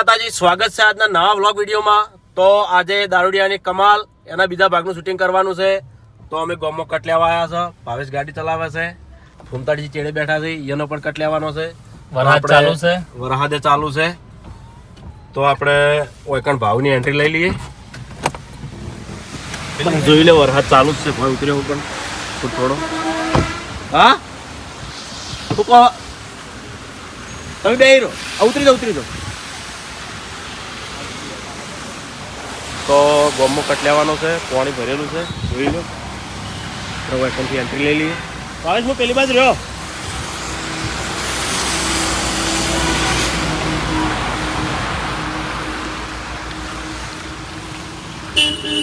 માતાજી સ્વાગત છે આજના નવા વ્લોગ વિડીયોમાં. તો આજે દારૂડિયાની કમાલ એના બીજા ભાગનું શૂટિંગ કરવાનું છે. તો અમે ગોમો કટ લેવા આવ્યા છે. ભાવેશ ગાડી ચલાવે છે. ફૂમતાડી ચેડે બેઠા છે. એનો પણ કટ લેવાનો છે. વરસાદ ચાલુ છે? વરહાદે ચાલુ છે. તો આપણે ઓયકણ ભાવની એન્ટ્રી લઈ લઈએ. જોઈ લે વરસાદ ચાલુ જ છે. ભાઈ ઉતર્યો પણ. થોડો હા? તમે બે ઉતરી જાઓ ઉતરી જાઓ. તો ગોમો કટ લેવાનો છે પાણી ભરેલું છે જોઈ લો. તો એન્ટ્રી લઈ લઈએ. ભાવેશ હું પેલી બાજુ રહ્યો.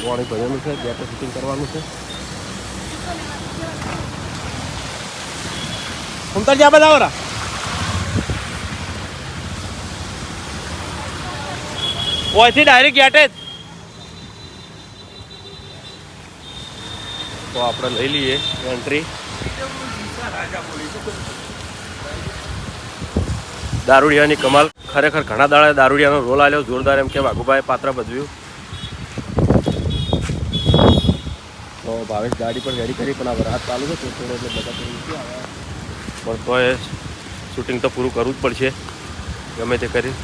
પાણી ભરેલું છે ગેટે ફિટિંગ કરવાનું છે. ઉમતાજી જ્યાં બધા આવરા ઓયથી ડાયરેક્ટ ગેટે જ. તો આપણે લઈ લઈએ એન્ટ્રી દારૂડિયાની કમાલ. ખરેખર ઘણા દાડા દારૂડિયાનો રોલ આવ્યો જોરદાર એમ કે વાઘુભાઈ પાત્ર ભજવ્યું. તો ભાવેશ ગાડી પણ રેડી કરી, પણ આ રાત ચાલુ છે થોડો એટલે બધા. પણ તો એ શૂટિંગ તો પૂરું કરવું જ પડશે. ગમે તે કરી.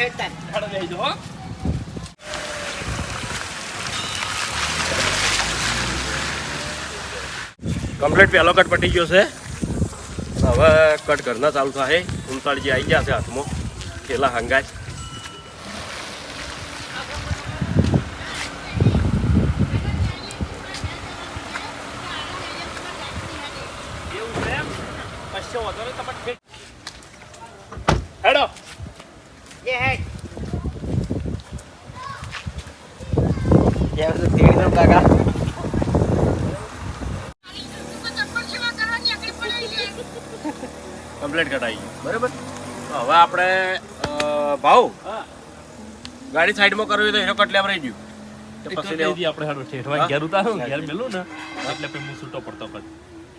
હેડતા કમ્પ્લીટ પહેલો કટ પટી ગયો છે. હવે કટ ઘરના ચાલુ થાય. ઉમતાળજી આવી ગયા છે હાથમાં. પેલા હંગાજ હેડો ભાવ? ગાડી સાઈડમાં કરવી તો એનો કટલે રહી ગયું. તો પછી આપણે હાડો ઠેઠવા? ઘેર ઉતારો ઘેર મેલું ને એટલે પછી હું છૂટો પડતો પછી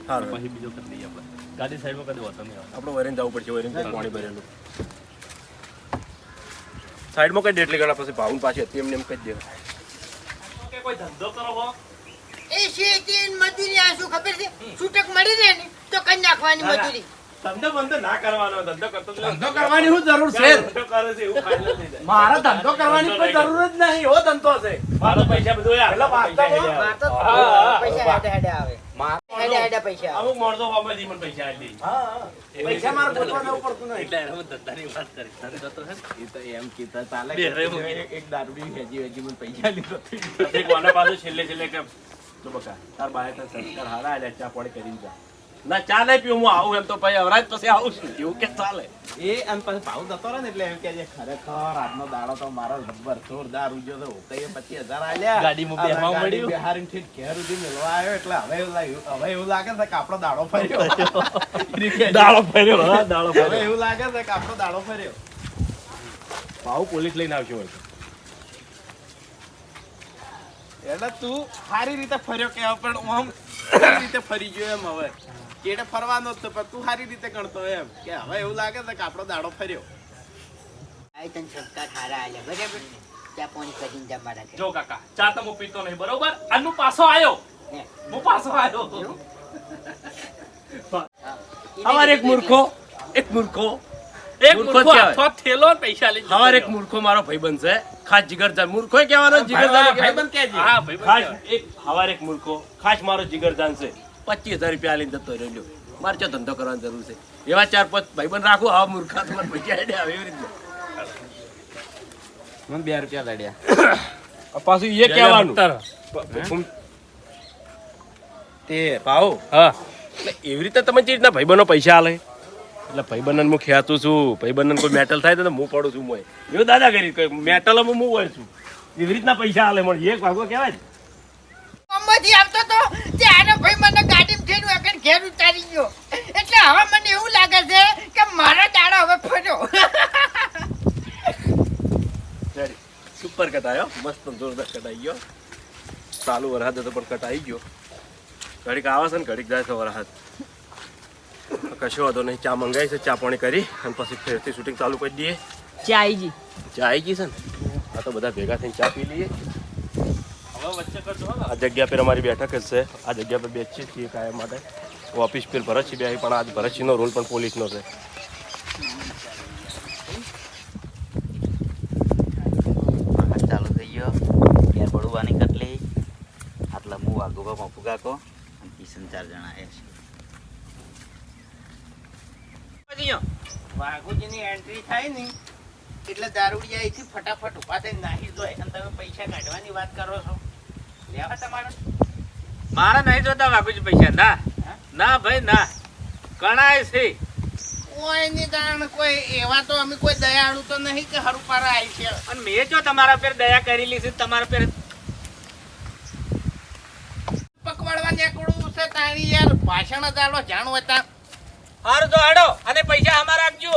સારું પછી બીજો કરી દઈએ આપણે. ગાડી સાઈડમાં કદી હોતો નહીં આવે આપણે વરીને જવું પડશે વરીને પાણી ભરેલું. સાઈડમાં કઈ દે એટલી ગણા પછી ભાવન પાછી હતી એમને એમ કહી દે. કોઈ ધંધો કરો હો? એ શેતીન મજૂરી આ શું ખબર છે? છૂટક મળી રહે ને તો કઈ નાખવાની મજૂરી. ધંધો બંધો ના કરવાનો ધંધો કરતો ધંધો કરવાની શું જરૂર છે? ધંધો કરે છે એવું ફાઇનલ થઈ જાય. ધંધો કરવાની કોઈ જરૂર જ નહીં એવો ધંધો છે મારો પૈસા બધું યાર પેલા પૈસા હેડે વાતો આવે. હા, હા, પૈસા હા. હેડે હેડે આવે. હેડે હેડે પૈસા અમુક માણસો વાપરે મને પૈસા આલી હા, હા. પૈસા મારે ગોતવા પડતું નહીં. એટલે હું ધંધાની વાત કરી ધંધો તો છે એ તો એમ કીધા ચાલે બે કે રે મૂકી. એક- દારૂડી હેજી હેજી મને પૈસા લીધો. એક વાના પાસે છેલ્લે છેલ્લે કે તો બકા તાર બાય તો સંસ્કાર હારા આલ્યા ચા પાણી કરીને જા. ના ચા નહીં પીવું હું આવું એમ તો ભાઈ અવરાજ પછી આવું છું. એવું કે ચાલે. એ અને પછી ભાવ જતો રહે ને એટલે એમ કે છે, ખરેખર આજનો દાડો તો મારો જબ્બર જોરદાર ઉજ્યો તો કઈ પચીસ હજાર આલ્યા. ગાડીમાં બેહવા મળ્યું. બેહારીને ઠીક ઘેર સુધી મેળવા આવ્યો એટલે હવે એવું લાગ્યું હવે એવું લાગે છે કે આપણો દાડો ફર્યો. દાડો ફર્યો હા દાડો હવે એવું લાગે છે કે આપણો દાડો ફર્યો. ભાવ પોલીસ લઈને આવશે હોય એટલે તું સારી રીતે ફર્યો કે પણ આમ સારી રીતે ફરી ગયો એમ હવે. કેડે ફરવાનો જ પણ તું સારી રીતે ગણતો એમ. કે હવે એવું લાગે છે કે આપણો દાડો ફર્યો. તને બરાબર પાણી કરીને જા મારા જો કાકા ચા તો હું પીતો નહીં બરોબર? આનું પાછો આવ્યો હું. પાછો આવ્યો? હવાર એક મૂર્ખો એક મૂર્ખો. એક મૂર્ખો થેલો પૈસા લઈ હવાર એક. મૂર્ખો મારો ભાઈબંધ છે. ખાસ જીગરજાન મૂર્ખો કહેવાનો જીગરજાન ભાઈ કહેવાનો. બંધ કહેજે. હા ભાઈ ખાસ એક હવાર એક મૂર્ખો ખાસ મારો જીગરજાન છે. પચીસ હજાર રૂપિયા લઈને જતો રહ્યો મારે ચો ધંધો કરવાની જરૂર છે? એવા ચાર પાંચ ભાઈબંધ રાખો આવા મૂર્ખા તમારે પૈસા હેડે એવી રીતે. મને બે રૂપિયા લડ્યા. પાછું એ કહેવાનું. તે પાહો હા. એવી રીતે તમે જે રીતના ભાઈબંધો પૈસા આલે? એટલે ભાઈબંધન હું ખેંચું છું ભાઈબંધન કોઈ મેટલ થાય તો હું પડું છું મોય એવું દાદા કરી મેટલ મેટલમાં હું હોય છું. એવી રીતના પૈસા આલે મને એક ભાગો કહેવાય ને. અંબાજી આવતો તો ત્યારે ભાઈ મને થઈને આગળ ઘેર ઉતારી ગયો. એટલે હવે મને એવું લાગે છે કે મારા દાડા હવે ફર્યો. સુપર કટાયો મસ્ત જોરદાર કટાઈ ગયો. ચાલુ વરસાદ હતો પણ કટાઈ ગયો. ઘડીક આવે છે ને ઘડીક જાય છે વરસાદ. કશો વાંધો નહીં. ચા મંગાવી છે ચા પાણી કરી અને પછી ફેરથી શૂટિંગ ચાલુ કરી દઈએ. ગઈ ચા આવી ગઈ છે ને? આ તો બધા ભેગા થઈને ચા પી લઈએ હવે વચ્ચે કરજો હો આ જગ્યા પર અમારી બેઠક જ છે. આ જગ્યા પર બેસીએ છીએ કાયમ માટે. ઓફિસ પર ભરતસિંહ બે પણ આજ ભરતસિંહનો રોલ પણ પોલીસનો છે. ચાલુ થઈ ગયો ઘેર બળવાની કટલી. આટલા હું વાઘુબા ફુગાકો અને કિશન ચાર જણા આવ્યા છે. વાઘુજીની એન્ટ્રી થાય ને એટલે દારૂડિયા અહીંથી ફટાફટ ઊભા થઈને નાહી દો અને તમે પૈસા કાઢવાની વાત કરો છો. મારા નહીં જોતા બાપુજી પૈસા. ના. ના ભાઈ ના. કણાય છે. કોઈ ની કારણ કોઈ એવા તો અમે કોઈ દયાળુ તો નહીં કે હરું પર આવી છે. અને મેં જો તમારા પર દયા કરેલી છે તમારા પર પકવાડવા નીકળું છે તારી યાર. ભાષણ જ આલો જાણો હતા હાર તો આડો અને પૈસા અમારા આપજો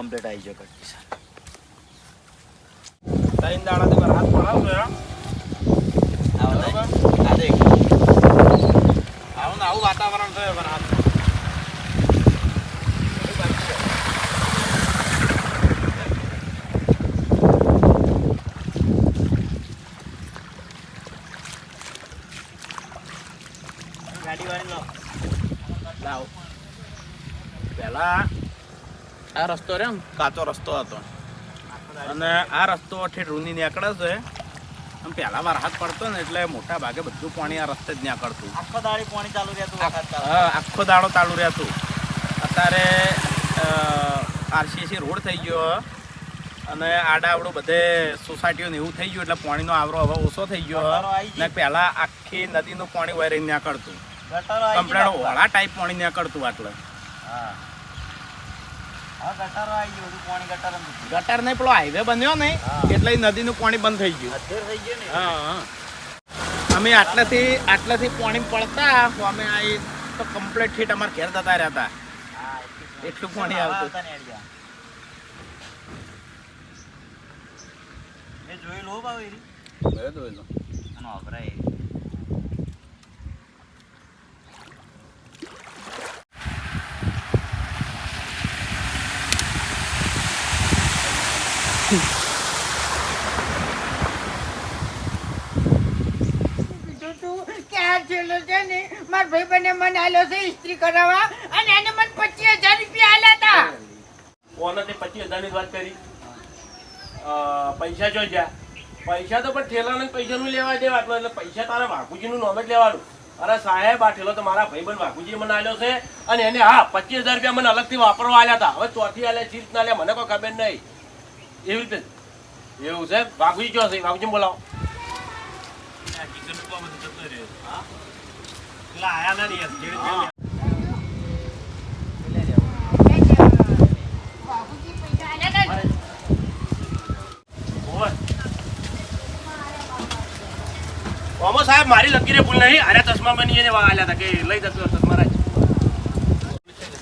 કમ્પ્લીટ આવી કટ કિશન ત્રણ દાડા મારા હાથ પડાવજો યાર? આવો આ દેખ. આવું ને આવું વાતાવરણ છે મારા હાથ ગાડી વાળી લો લાવ પહેલા આ રસ્તો રહ્યો કાચો રસ્તો હતો. અને આ રસ્તો ઠેઠ રૂની નીકળે છે. આમ પહેલા વાર હાથ પડતો ને એટલે મોટા ભાગે બધું પાણી આ રસ્તે જ નીકળતું. આખો દાડો પાણી ચાલુ રહેતું હા આખો દાડો ચાલુ રહેતું. અત્યારે આરસીસી રોડ થઈ ગયો. અને આડાવડું બધે સોસાયટીઓ ને એવું થઈ ગયું એટલે પાણીનો આવરો હવે ઓછો થઈ ગયો. ને પહેલા આખી નદીનું પાણી વહેરી નીકળતું. ગટરો આવી કમ્પ્લેટ હોળા ટાઈપ પાણી નીકળતું આટલે. હા. ગટરો નહીં પેલો હાઈવે બન્યો નહીં એટલે નદી નદીનું પાણી બંધ થઈ ગયું. થઈ ગયું હા હા. અમે આટલેથી આટલેથી પાણી પડતા અમે આ તો કમ્પ્લીટ ઠીટ અમારે ઘેર જતા રહેતા એટલું પાણી આવતું. જોયેલું ને એ મેં જોયેલું હો બાબુ એરી. અને વાપરાય એરી. કીધું તું કે આ છેલ્લો છે ને મારા ભાઈ બને મને આલ્યો છે ઇસ્ત્રી કરાવવા, અને એને મને પચીસ હજાર રૂપિયા આલ્યા હતા. કોને તે હજારની વાત કરી. પૈસા જો જ્યાં. પૈસા તો પણ ઠેલાને પૈસાનું લેવા દેવા એટલે પૈસા તારા વાઘુજીનું નામ લેવાનું. અરે સાહેબ, આ ઠેલો તો મારા ભાઈબંધ વાઘુજીએ મને આલ્યો છે, અને એને હા, પચીસ હજાર રૂપિયા મને અલગથી વાપરવા આલ્યા હતા. હવે ચોથી આલે ચીજ ના લે મને કોઈ ખબર નહીં. એવી રીતે. એવું છે? વાઘુજી કયો છે? વાઘુજી બોલાવો? ઓમો સાહેબ મારી લકીરે ભૂલ નહીં. અરે ચશ્મા બની એને આવ્યા હતા કે લઈ જતો ચશ્મા રાખ.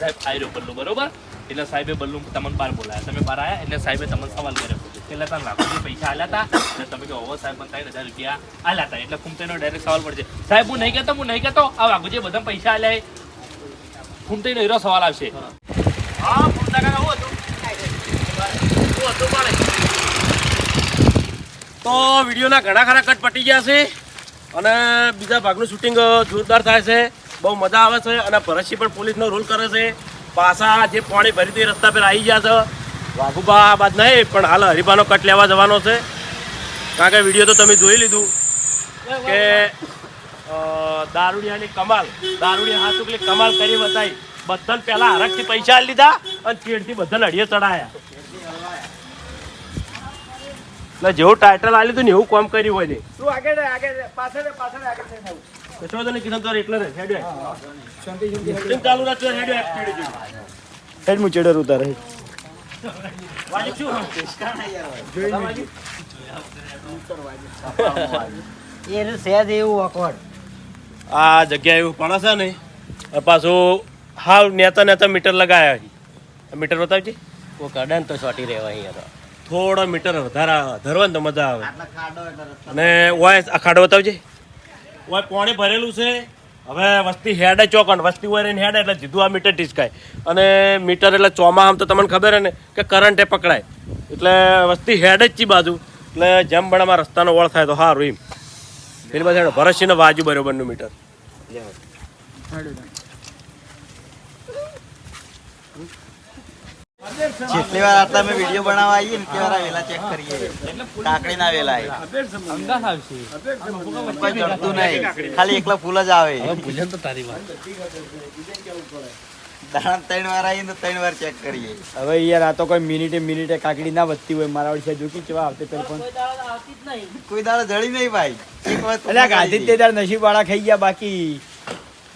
સાહેબ રહ્યો બલ્લુ બરોબર? એટલે સાહેબે બલ્લુ તમને બાર બોલાયા. તમે બાર આયા એટલે સાહેબે તમને સવાલ કર્યો. એટલે તમે લાખોથી પૈસા આલ્યા હતા એટલે તમે કહો ઓવો સાહેબ, મને ત્રણ હજાર રૂપિયા આલ્યા હતા એટલે ફૂમતેનો ડાયરેક્ટ સવાલ પડશે. સાહેબ, હું નહીં કહેતો, હું નહીં કહેતો. આ વાઘુજી બધા પૈસા આલ્યા ફૂમતેનો હીરો સવાલ આવશે. હા પૂછતા કાકા તો વિડીયોના ઘણા ખરા કટ પટી ગયા છે અને બીજા ભાગનું શૂટિંગ જોરદાર થાય છે. બહુ મજા આવે છે અને ભરતસિંહ પણ પોલીસનો રોલ કરે છે. પાછા જે પાણી ભરી તે રસ્તા પર આવી ગયા છે વાઘુબા આ બાદ નહીં, પણ હાલ હરિભાનો કટ લેવા જવાનો છે. કારણ કે વીડિયો તો તમે જોઈ લીધું કે દારૂડિયાની કમાલ, દારૂડિયા હાથ ઉકલી કમાલ કરી બતાવી. બધાને પહેલા હરકથી પૈસા લીધા અને ચેડથી બધાને અડીએ ચડાયા. એટલે જેવું ટાઇટલ આલ્યું હતું ને એવું કામ કર્યું હોય ને. કશો રહે, હેડ ચાલુ રાખજો, હું ચેડર ઉતારે. વાજુ શું? એનું સહેજ એવું awkward. આ જગ્યા એવું પણ છે ને પાછું હાવ નેતા નેતા મીટર લગાયા છે. મીટર બતાવજે. કોઈ કાઢે તો ચોટી રહેવા અહીંયા તો. થોડો મીટર વધારા ધરવા ને તો મજા આવે. અને ઓય આ ખાડો બતાવજે. ઓય પાણી ભરેલું છે. હવે વસ્તી હેડે ચોકન વસ્તી હોય રહીને હેડે એટલે જીધું આ મીટર ટીચકાય અને મીટર એટલે ચોમાહામ તો તમને ખબર હે ને કે કરંટે પકડાય. એટલે વસ્તી હેડે જ ચી બાજુ. એટલે જેમ બણામાં રસ્તાનો વળ થાય તો સારું એમ. પેલી બાજુ ભરતસિંહને વાજુ બરોબરનું મીટર. જેટલી વાર આટલા અમે વીડિયો બનાવવા આવીએ એટલી વાર વેલા ચેક કરીએ. કાકડીના વેલા કોઈ ચડતું નહીં. ખાલી એકલા ફૂલ જ આવે. ભૂજન તો તારી વાત. દાણા ત્રણ વાર આવીએ ત્રણ વાર ચેક કરીએ. હવે યાર આ તો કોઈ મિનિટે મિનિટે કાકડી ના વધતી હોય મારા સાહેબ જોકી કેવા આવતે પેલ પણ. કોઈ દાડો જડી નહીં ભાઈ. એક વાર એટલે આ તે દાડ નસીબ વાળા ખાઈ ગયા બાકી.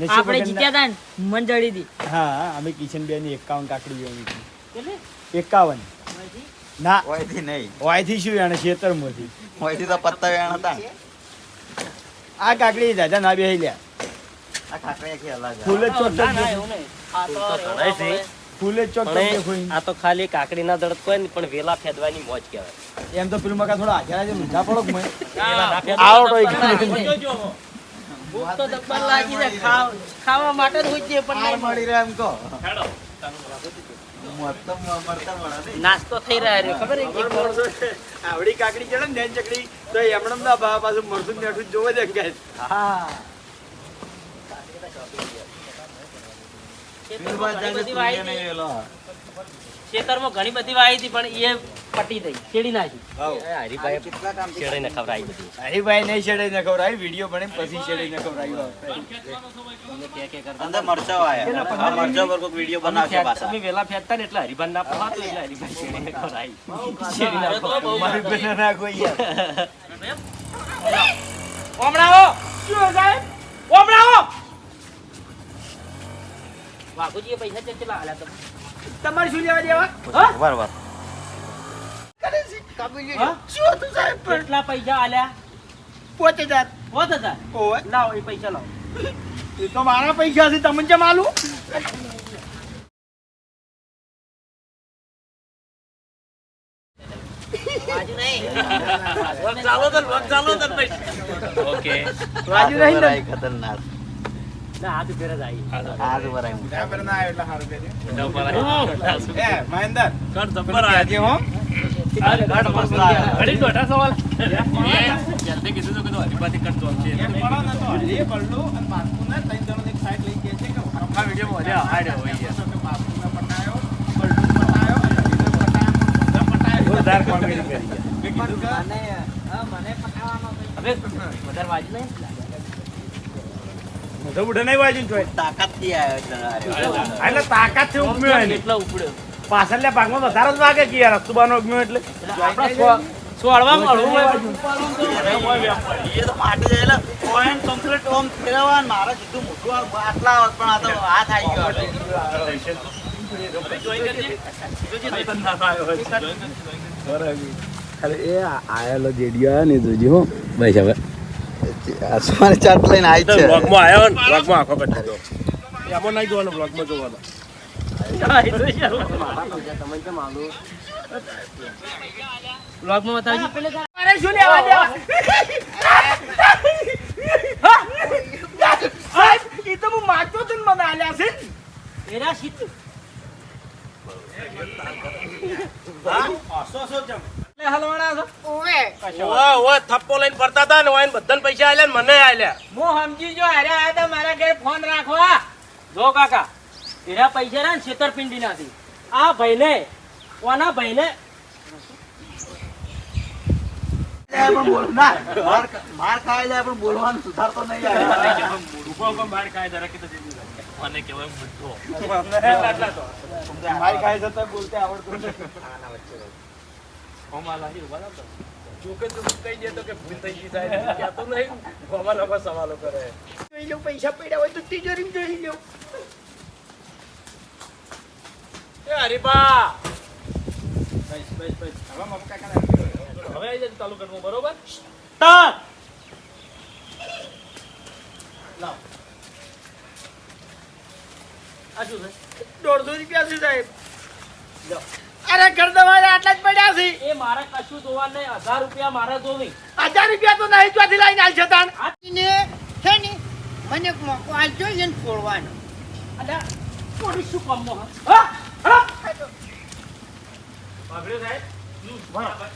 આપણે જીત્યા હતા મન જડી હતી હા અમે કિશન બે ની એકાવન કાકડી હતી એકાવન. ના. વાયથી નહીં. વાયથી શું જાણે મોથી હોયથી તો પત્તા વેણ હતા. આ કાકડી દાદા ના બેહી લ્યા. આ કાકડી કે અલગ ફૂલે ફૂલ ચોટ ના ના એવું નહીં. આ તો ઘણાય છે. ફૂલ ચોટ આ તો ખાલી કાકડી ના દડત કોઈ પણ વેલા ફેદવાની મોજ કહેવાય. એમ તો પેલું મકા થોડા હાજરા જે ઊંધા પડો મેં આવો તો એક ભૂખ તો દબ્બર લાગી છે ખાવા માટે જ હોય છે પણ નહીં. મળી રહે એમ કહો. નહીં. નાસ્તો થઈ રહ્યો છે ખબર છે? આવડી કાકડી ચડે ને નેન ચકડી. તો એમણે ના ભાવ પાછું મરસું નેઠું જોવે છે કે. હા. બધી વાઈ. ખેતરમાં ઘણી બધી વાઈ હતી પણ એ પટી થઈ છેડી નાખી. હરીભાઈ કેટલા કામ છેડે ને ખવડાવી બધી. હરીભાઈ નહીં છેડાઈ ને ખવડાવી વીડિયો બને પછી છેડાઈ ને ખવડાવી. અમે કે કે કરતા અંદર મરચાં આયા. આ પર કોઈક વીડિયો બનાવશે પાછા. તમે વેલા ફેદતા ને એટલે હરીભાઈ ના પહાતું એટલે હરીભાઈ છેડે ને ખવડાવી. છેડી નાખો. મારી ના કોઈ યાર. શું સાહેબ? ઓમણાવો વાઘુજીએ પૈસા આલ્યા તમે? તમારે શું લેવા દેવા? વાર વાર. હા? કેટલા પૈસા આલ્યા? પોચ હજાર. હોત હતા લાવો એ પૈસા લાવો. એ તો મારા પૈસા છે તમને કેમ આલું? ચાલો તો ચાલો તો ઓકે. રાજુ હાથ ઉપર ને આવી ખતરનાક. ના હાથ ફેર જ આવી હાથ ઉપર આવી. મોઢા ઉપર આવી. કર જબ્બર આવ્યો. ઘડી દોઢા જલ્દી કીધું તો કીધું હરીફાથી કટ ચાલશે આ વિડીયોમાં મજા આડ્યો હોય યાર જોરદાર કોમેડી કરી હવે વધારે વાજ નહીં. તો ઉડે નહીં વાજુ જોઈ. તાકાતથી આવ્યો એટલે એટલે તાકાતથી ઉગમ્યો એટલે ઉપડ્યો પાછળના ભાગમાં વધારે જ વાગે કે યાર અસ્તુબાનો ઉગમ્યો એટલે? સોળવા મળવું હોય એ તો માટી જાય એટલે point complete ઓમ ફેરવવા મારે સીધું મોઢું આટલા આવત પણ આ તો હાથ આવી ગયો હતો. એ આયેલો જેડિયો આયો ને જોજી હો. ભાઈ હવે આસમાની ચાટ લઈને આવી છે. બ્લોગમાં આવ્યો ને બ્લોગમાં આખો કટ દીધો એમાં નહીં જોવાનો બ્લોગમાં જોવાનો. બ્લોગમાં બતાવજો પેલે મારે શું લેવા દેવા સાહેબ ઈ તો હું માગતો તો ને મને આલ્યા છે એરા શીત હલવાના છો ઓવે. ઓય ઓય થપ્પો લઈને ફરતા હતા ને ઓય ને બધાને પૈસા આલ્યા ને મને આલ્યા હું સમજી જો હારે આયા તા મારા ઘરે ફોન રાખવા જો કાકા પૈસા ને છેતરપિંડી નાથી આ ભાઈને ઓના ભાઈને. માર માર ખાઈ જાય પણ બોલવાનું સુધારતો નહીં મને મારી ખાઈ જતા બોલતે આવડતું સવાલો કરે જોઈ પૈસા પડ્યા હોય તો તિજોરી જોઈ લઉં એ હરીબા હવે આવી જાય ચાલુ કરવું બરોબર? સ્ટાર્ટ! આ શું છે? દોઢસો રૂપિયા છે સાહેબ. અરે ઘર તમારે આટલા જ પડ્યા છે. એ મારે કશું જોવા નહીં હજાર રૂપિયા મારે જોવી. હજાર રૂપિયા તો નહીં ચોથી લઈને આવી જતા ને છે ને મને મોકો આલજો એને ફોડવાનો અલ્યા થોડી શું કામમાં હા? સાંભળ્યું સાહેબ હમ, બરાબર.